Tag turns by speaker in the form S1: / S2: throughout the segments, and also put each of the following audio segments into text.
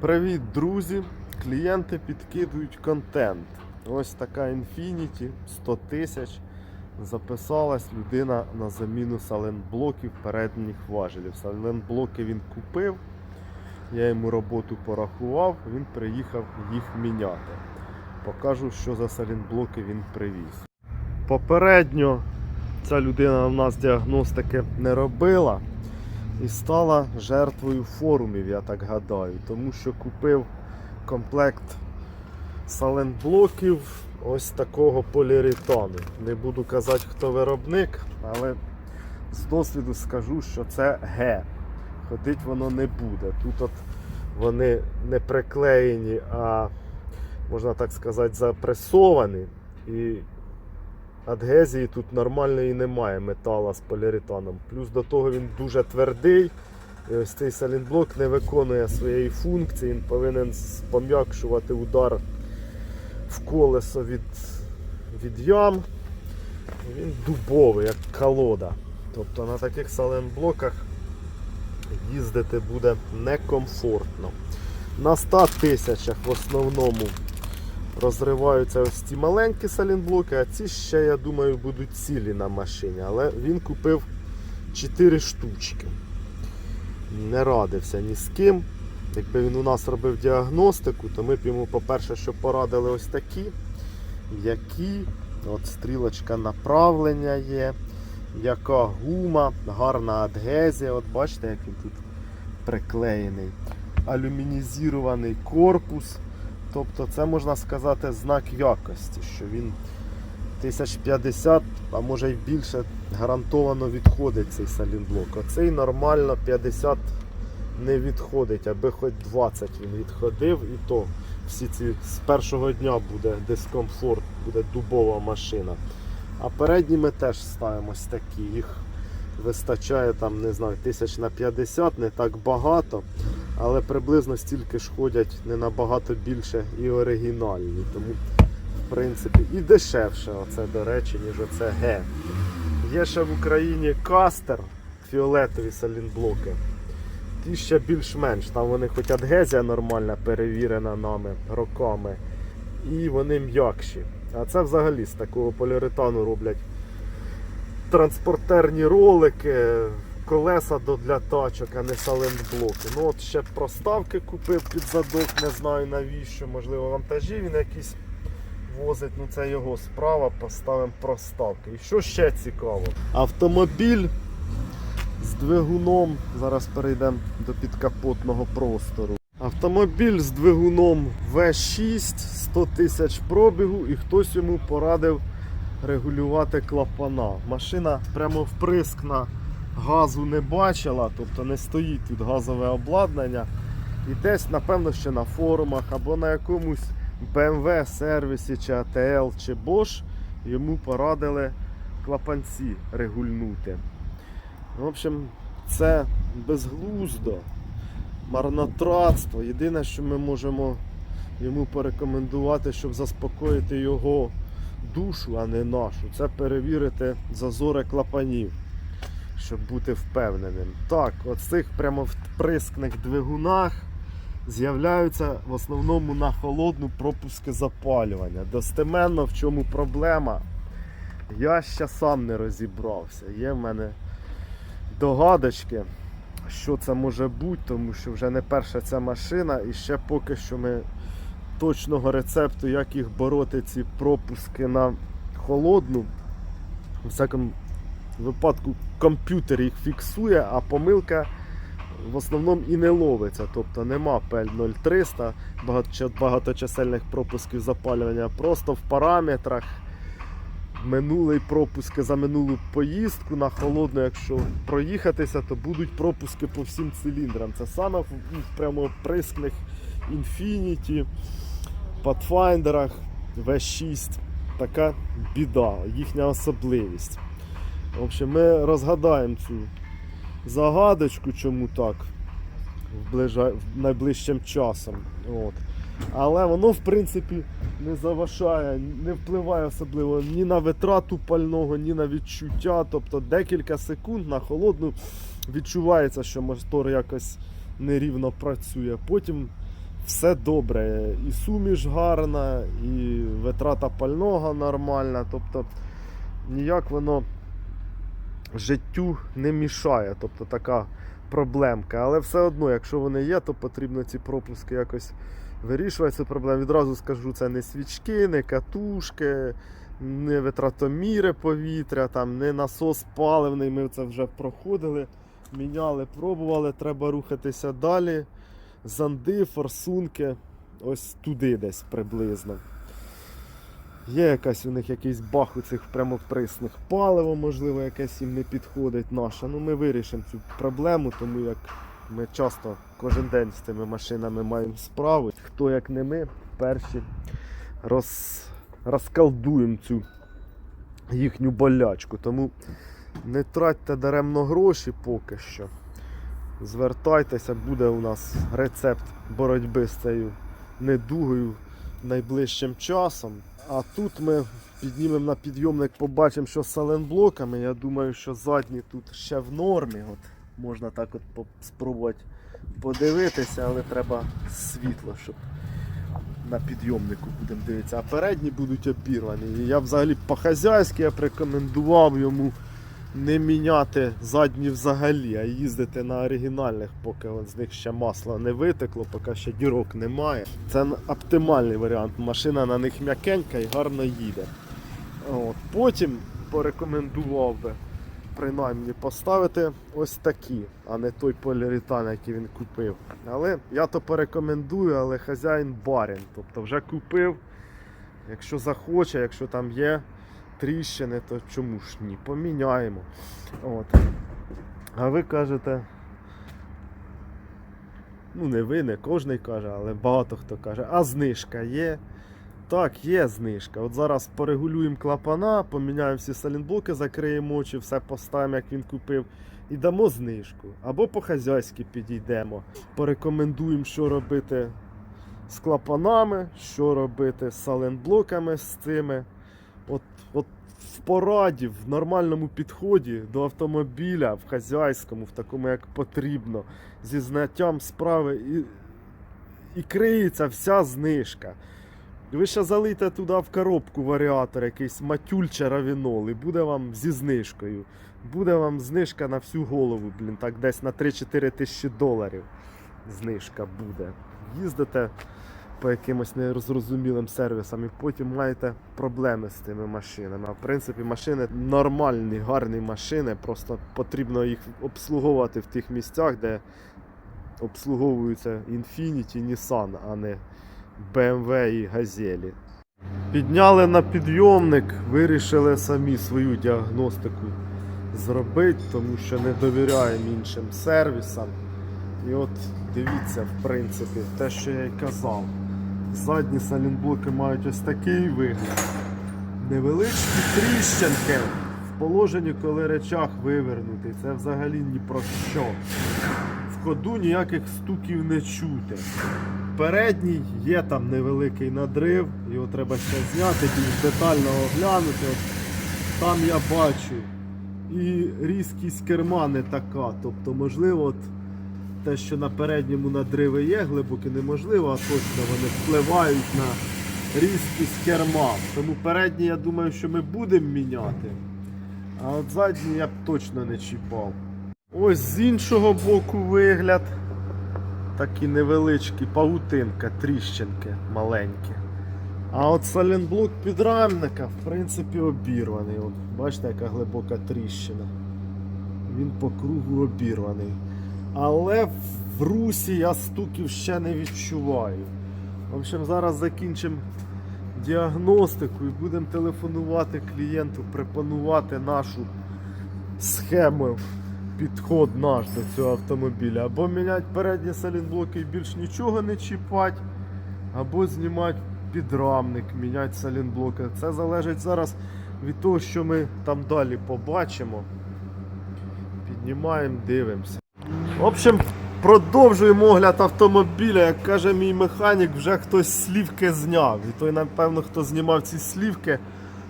S1: Привіт, друзі! Клієнти підкидують контент. Ось така Infinity 100 тисяч. Записалась людина на заміну саленблоків передніх важелів. Саленблоки він купив, я йому роботу порахував, він приїхав їх міняти. Покажу, що за саленблоки він привіз. Попередньо ця людина в нас діагностики не робила і стала жертвою форумів, я так гадаю, тому що купив комплект саленблоків ось такого поліуретану. Не буду казати, хто виробник, але з досвіду скажу, що це Г. Ходить воно не буде. Тут от вони не приклеєні, а можна так сказати, запресовані. І адгезії тут нормальної немає метала з поліуретаном. Плюс до того він дуже твердий. І ось цей салінблок не виконує своєї функції, він повинен пом'якшувати удар в колесо від, від ям. Він дубовий, як колода. Тобто на таких саленблоках їздити буде некомфортно. На 100 тисячах в основному розриваються ось ці маленькі салінблоки, а ці ще, я думаю, будуть цілі на машині. Але він купив 4 штучки. Не радився ні з ким. Якби він у нас робив діагностику, то ми б йому, по-перше, що порадили ось такі, які от стрілочка направлення є, яка гума, гарна адгезія. От бачите, як він тут приклеєний. Алюмінізований корпус. Тобто це можна сказати знак якості, що він 1050, а може й більше гарантовано відходить цей салінблок. Оцей нормально 50 не відходить, аби хоч 20 він відходив, і то всі ці з першого дня буде дискомфорт, буде дубова машина. А передні ми теж ставимо ось такі. Їх вистачає там, не знаю, тисяч на 50, не так багато, але приблизно стільки ж ходять не набагато більше і оригінальні. Тому, в принципі, і дешевше, оце, до речі, ніж оце Г. Є ще в Україні кастер, фіолетові салінблоки. Ті ще більш-менш. Там вони хоч адгезія нормальна, перевірена нами роками. І вони м'якші. А це взагалі з такого поліуретану роблять транспортерні ролики, колеса для тачок, а не саленблоки. Ну от ще проставки купив під задок, не знаю навіщо, можливо, вантажі він якийсь возить, ну це його справа, поставимо проставки. І що ще цікаво? Автомобіль з двигуном. Зараз перейдемо до підкапотного простору. Автомобіль з двигуном V6, 100 тисяч пробігу, і хтось йому порадив регулювати клапана. Машина прямо вприск на газу не бачила, тобто не стоїть тут газове обладнання. І десь, напевно, ще на форумах або на якомусь BMW сервісі, чи ATL, чи Bosch йому порадили клапанці регульнути. В общем, це безглуздо, марнотратство. Єдине, що ми можемо йому порекомендувати, щоб заспокоїти його душу, а не нашу, це перевірити зазори клапанів, щоб бути впевненим. Так, от цих прямо вприскних двигунах з'являються в основному на холодну пропуски запалювання. Достеменно в чому проблема, я ще сам не розібрався. Є в мене догадочки, що це може бути, тому що вже не перша ця машина, і ще поки що ми точного рецепту, як їх бороти, ці пропуски на холодну. У випадку комп'ютер їх фіксує, а помилка в основному і не ловиться. Тобто нема PL 0300 багато- багаточисельних пропусків запалювання, просто в параметрах минулий пропуски за минулу поїздку на холодну, якщо проїхатися, то будуть пропуски по всім циліндрам. Це саме в, ну, в прямо прискних Infinity, Pathfinder, V6. Така біда, їхня особливість. Общем, ми розгадаємо цю загадочку, чому так в, найближчим часом. От. Але воно, в принципі, не заважає, не впливає особливо ні на витрату пального, ні на відчуття. Тобто декілька секунд на холодну відчувається, що мотор якось нерівно працює. Потім все добре. І суміш гарна, і витрата пального нормальна. Тобто ніяк воно життю не мішає. Тобто така проблемка. Але все одно, якщо вони є, то потрібно ці пропуски якось вирішувати цю проблему. Відразу скажу, це не свічки, не катушки, не витратоміри повітря, там, не насос паливний. Ми це вже проходили, міняли, пробували. Треба рухатися далі. Занди, форсунки, ось туди десь приблизно. Є якась у них якийсь бах у цих прямоприсних паливо, можливо, якесь їм не підходить наше. Ну ми вирішимо цю проблему, тому як ми часто кожен день з цими машинами маємо справу. Хто як не ми, перші роз... розкалдуємо цю їхню болячку. Тому не тратьте даремно гроші поки що. Звертайтеся, буде у нас рецепт боротьби з цією недугою найближчим часом. А тут ми піднімемо на підйомник, побачимо, що з саленблоками. Я думаю, що задні тут ще в нормі. От можна так от спробувати подивитися, але треба світло, щоб на підйомнику будемо дивитися. А передні будуть обірвані. І я взагалі по-хазяйськи б рекомендував йому не міняти задні взагалі, а їздити на оригінальних, поки з них ще масло не витекло, поки ще дірок немає. Це оптимальний варіант. Машина на них м'якенька і гарно їде. От. Потім порекомендував би принаймні поставити ось такі, а не той поліуретан, який він купив. Але я то порекомендую, але хазяїн барін. Тобто вже купив. Якщо захоче, якщо там є тріщини, то чому ж ні? Поміняємо. От. А ви кажете. Ну, не ви, не кожний каже, але багато хто каже, а знижка є. Так, є знижка. От зараз порегулюємо клапана, поміняємо всі салінблоки, закриємо очі, все поставимо, як він купив, і дамо знижку. Або по-хазяйськи підійдемо. Порекомендуємо, що робити з клапанами, що робити з саленблоками з цими. От, от в пораді, в нормальному підході до автомобіля, в хазяйському, в такому, як потрібно, зі знаттям справи і, і криється вся знижка. Ви ще залийте туди в коробку варіатор, якийсь матюль чи равінол, і буде вам зі знижкою. Буде вам знижка на всю голову, блін, так десь на 3-4 тисячі доларів. Знижка буде. Їздите по якимось незрозумілим сервісам і потім маєте проблеми з тими машинами. А в принципі, машини нормальні, гарні машини, просто потрібно їх обслуговувати в тих місцях, де обслуговуються Infiniti, Nissan, а не BMW і Газелі. Підняли на підйомник, вирішили самі свою діагностику зробити, тому що не довіряємо іншим сервісам. І от дивіться, в принципі, те, що я й казав. Задні салінблоки мають ось такий вигляд. Невеличкі тріщинки в положенні, коли речах вивернутий. Це взагалі ні про що. В ходу ніяких стуків не чути. Передній є там невеликий надрив, його треба ще зняти, більш детально оглянути. Там я бачу. І різкість керма не така. Тобто, можливо, от те, що на передньому надриви є глибокі, неможливо, а точно вони впливають на різкість керма. Тому передній, я думаю, що ми будемо міняти. А от задній я б точно не чіпав. Ось з іншого боку вигляд. Такі невеличкі павутинка, тріщинки маленькі. А от салінблок підрамника, в принципі, обірваний. От, бачите, яка глибока тріщина. Він по кругу обірваний. Але в русі я стуків ще не відчуваю. В общем, зараз закінчимо діагностику і будемо телефонувати клієнту, пропонувати нашу схему, підход наш до цього автомобіля. Або міняти передні салінблоки і більш нічого не чіпати, або знімати підрамник, міняти салінблоки. Це залежить зараз від того, що ми там далі побачимо. Піднімаємо, дивимося. В общем, продовжуємо огляд автомобіля. Як каже мій механік, вже хтось слівки зняв. І той, напевно, хто знімав ці слівки,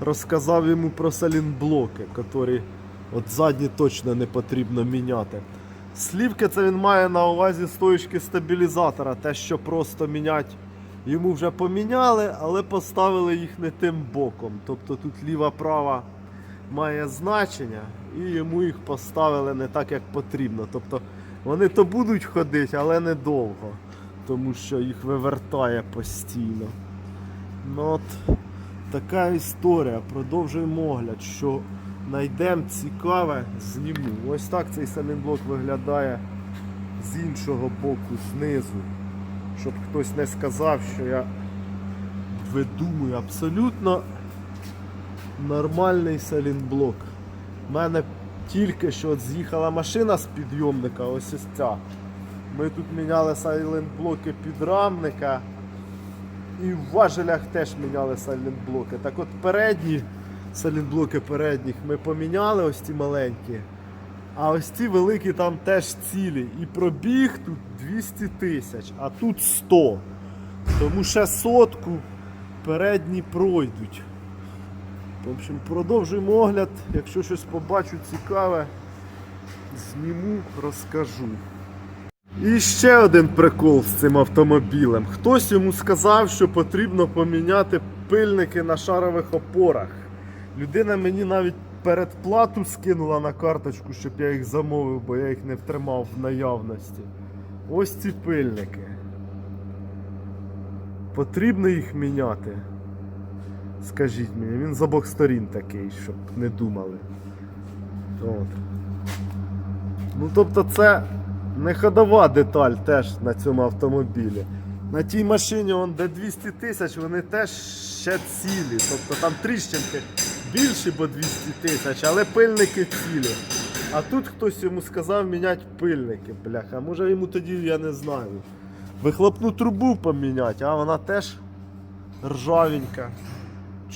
S1: розказав йому про салінблоки, які от задні точно не потрібно міняти. Слівки це він має на увазі стоїчки стабілізатора, те, що просто міняти. Йому вже поміняли, але поставили їх не тим боком. Тобто тут ліва-права має значення, і йому їх поставили не так, як потрібно. Тобто вони то будуть ходити, але недовго, тому що їх вивертає постійно. Ну от така історія. Продовжуємо огляд, що знайдемо цікаве, зніму. Ось так цей селенблок виглядає з іншого боку, знизу. Щоб хтось не сказав, що я видумую абсолютно нормальний селінблок. У мене тільки що от з'їхала машина з підйомника, ось ось ця. Ми тут міняли сайлентблоки підрамника. І в важелях теж міняли сайлентблоки. Так от передні сайлентблоки передніх ми поміняли, ось ці маленькі. А ось ці великі там теж цілі. І пробіг тут 200 тисяч, а тут 100. Тому ще сотку передні пройдуть. В общем, продовжуємо огляд. Якщо щось побачу цікаве, зніму, розкажу. І ще один прикол з цим автомобілем. Хтось йому сказав, що потрібно поміняти пильники на шарових опорах. Людина мені навіть передплату скинула на карточку, щоб я їх замовив, бо я їх не втримав в наявності. Ось ці пильники. Потрібно їх міняти. Скажіть мені, він з обох сторін такий, щоб не думали. От. Ну тобто це не ходова деталь теж на цьому автомобілі. На тій машині, он, де 200 тисяч, вони теж ще цілі. Тобто там тріщинки більші, бо 200 тисяч, але пильники цілі. А тут хтось йому сказав міняти пильники, бляха. Може йому тоді, я не знаю. Вихлопну трубу поміняти, а вона теж ржавенька.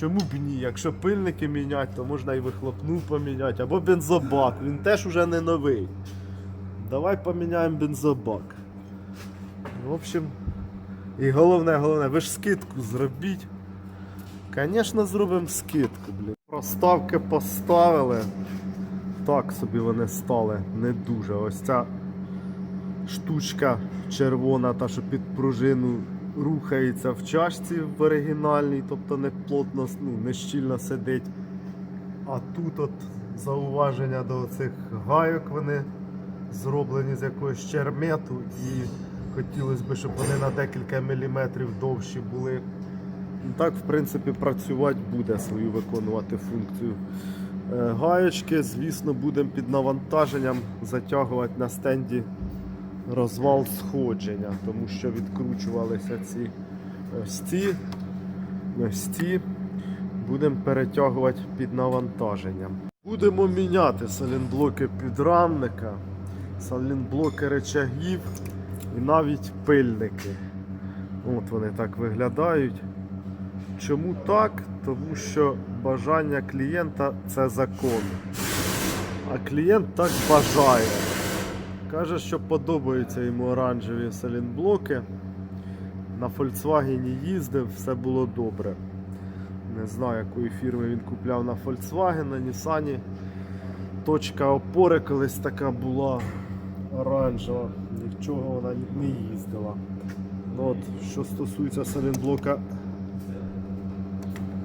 S1: Чому б ні? Якщо пильники міняти, то можна і вихлопну поміняти. Або бензобак, він теж уже не новий. Давай поміняємо бензобак. В общем, і головне, головне, ви ж скидку зробіть. Звісно, зробимо скидку, блін. Проставки поставили. Так собі вони стали не дуже. Ось ця штучка червона, та що під пружину рухається в чашці в оригінальній, тобто не плотно, ну, не щільно сидить. А тут от зауваження до цих гайок вони зроблені з якогось чермету і хотілося б, щоб вони на декілька міліметрів довші були. Так, в принципі, працювати буде свою виконувати функцію. Е, Гаєчки, звісно, будемо під навантаженням затягувати на стенді розвал сходження, тому що відкручувалися ці ці, ось ці. Будемо перетягувати під навантаженням. Будемо міняти салінблоки підрамника, салінблоки речагів і навіть пильники. От вони так виглядають. Чому так? Тому що бажання клієнта це закон. А клієнт так бажає. Каже, що подобаються йому оранжеві салінблоки. На Volkswagen їздив, все було добре. Не знаю, якої фірми він купляв на Volkswagen, на Nissan. Точка опори колись така була оранжева, нічого вона не їздила. Ну от, Що стосується салінблока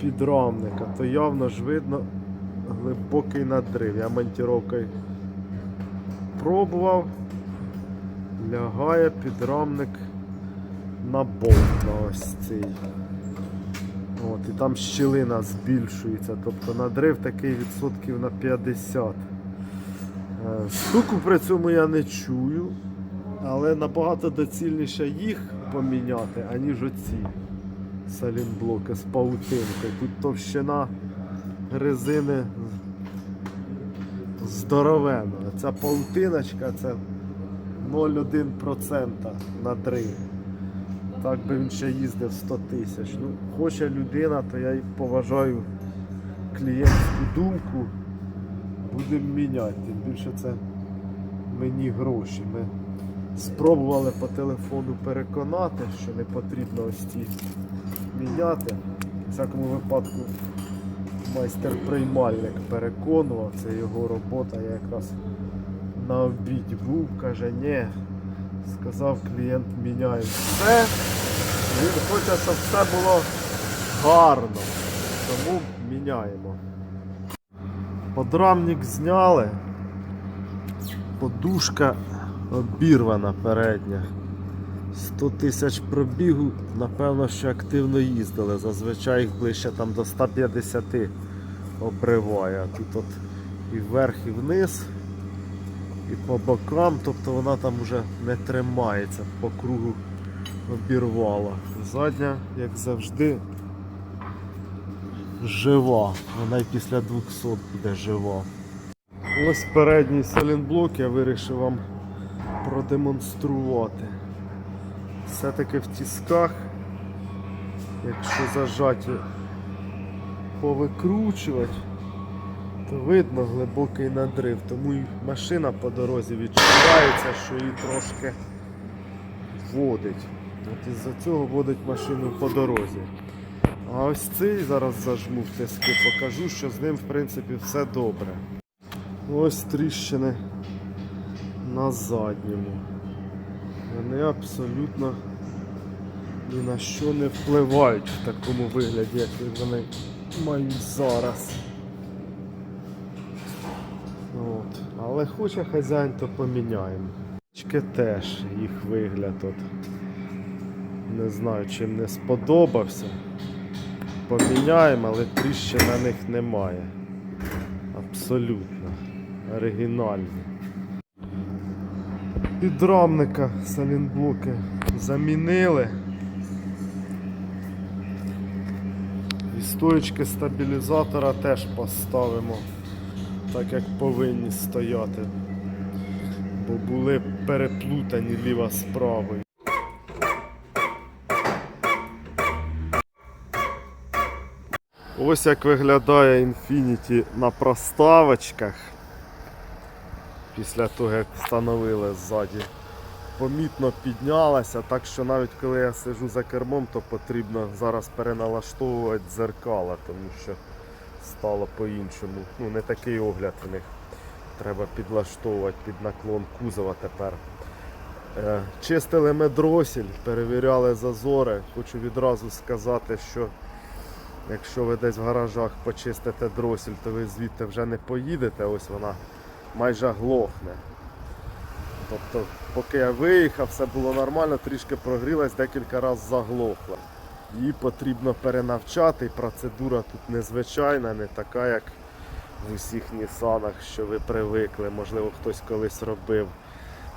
S1: підрамника, то явно ж видно глибокий надрив. Я монтіровкою пробував. Лягає підрамник на болт на ось цей. От, і там щілина збільшується, тобто надрив такий відсотків на 50. Е, Стуку при цьому я не чую, але набагато доцільніше їх поміняти, аніж оці салінблоки з паутинкою. Тут товщина резини здоровена. Ця паутиночка це 0,1% надрив. Так би він ще їздив 100 тисяч. Ну, хоче людина, то я поважаю клієнтську думку. Будемо міняти. Тим більше це мені гроші. Ми спробували по телефону переконати, що не потрібно ось ці міняти. В всякому випадку майстер-приймальник переконував, це його робота, я якраз на обіді був, каже, ні. Сказав клієнт, міняємо все. Він хоче, щоб все було гарно. Тому міняємо. Подрамник зняли. Подушка обірвана передня. 100 тисяч пробігу, напевно, що активно їздили. Зазвичай їх ближче там до 150 обриває. Тут от і вверх, і вниз, і по бокам, тобто вона там вже не тримається, по кругу обірвала. Задня, як завжди, жива. Вона й після 200 буде жива. Ось передній салінблок я вирішив вам продемонструвати. Все-таки в тісках, якщо зажаті повикручувати, то видно глибокий надрив, тому і машина по дорозі відчувається, що її трошки водить. От із-за цього водить машину по дорозі. А ось цей зараз зажму в тиски, покажу, що з ним в принципі все добре. Ось тріщини на задньому. Вони абсолютно ні на що не впливають в такому вигляді, як вони мають зараз. От. Але хоче хазяїн, то поміняємо. Чки теж їх вигляд от. Не знаю, чим не сподобався. Поміняємо, але тріщин на них немає. Абсолютно. Оригінальні. Підрамника салінблоки замінили. І стоечки стабілізатора теж поставимо, так як повинні стояти. Бо були переплутані ліва з правою. Ось як виглядає Infinity на проставочках. Після того як встановили ззаді. Помітно піднялася, так що навіть коли я сижу за кермом, то потрібно зараз переналаштовувати дзеркала, тому що стало по-іншому. Ну, не такий огляд в них. Треба підлаштовувати під наклон кузова тепер. Е, Чистили ми дросель, перевіряли зазори. Хочу відразу сказати, що якщо ви десь в гаражах почистите дросель, то ви звідти вже не поїдете, ось вона майже глохне. Тобто, поки я виїхав, все було нормально, трішки прогрілась, декілька разів заглохла. Її потрібно перенавчати, процедура тут незвичайна, не така, як в усіх Нісанах, що ви привикли, можливо, хтось колись робив.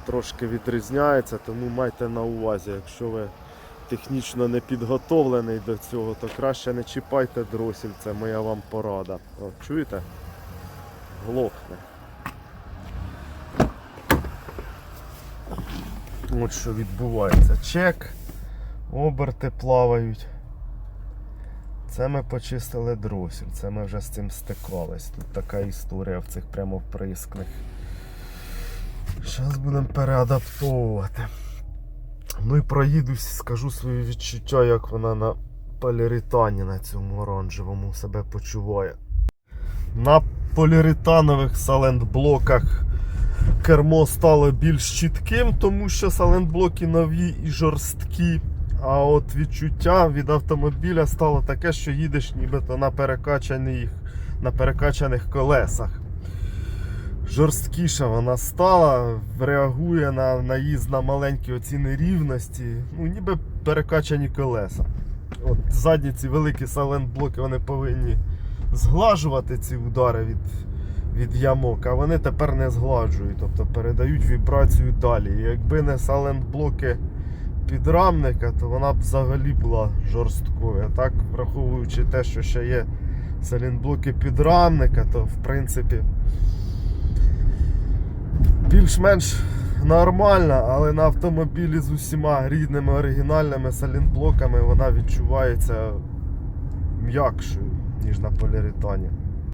S1: Трошки відрізняється, тому майте на увазі, якщо ви технічно не підготовлений до цього, то краще не чіпайте дросіль, це моя вам порада. От, чуєте? Глохне. От що відбувається. Чек, оберти плавають. Це ми почистили дросіль, це ми вже з цим стикались. Тут така історія в цих прямо вприскних. Зараз будемо переадаптовувати. Ну і проїдусь, скажу свої відчуття, як вона на поліретані на цьому оранжевому себе почуває. На поліретанових салентблоках кермо стало більш чітким, тому що салентблоки нові і жорсткі. А от відчуття від автомобіля стало таке, що їдеш нібито на перекачаних, на перекачаних колесах. Жорсткіша вона стала, реагує на наїзд на маленькі оці нерівності, ну ніби перекачані колеса. От задні ці великі салентблоки вони повинні зглажувати ці удари від, від ямок, а вони тепер не згладжують, тобто передають вібрацію далі. І якби не салентблоки підрамника, то вона б взагалі була жорсткою. А так, враховуючи те, що ще є салентблоки підрамника, то в принципі більш-менш нормальна, але на автомобілі з усіма рідними оригінальними салінблоками вона відчувається м'якшою, ніж на поліретані.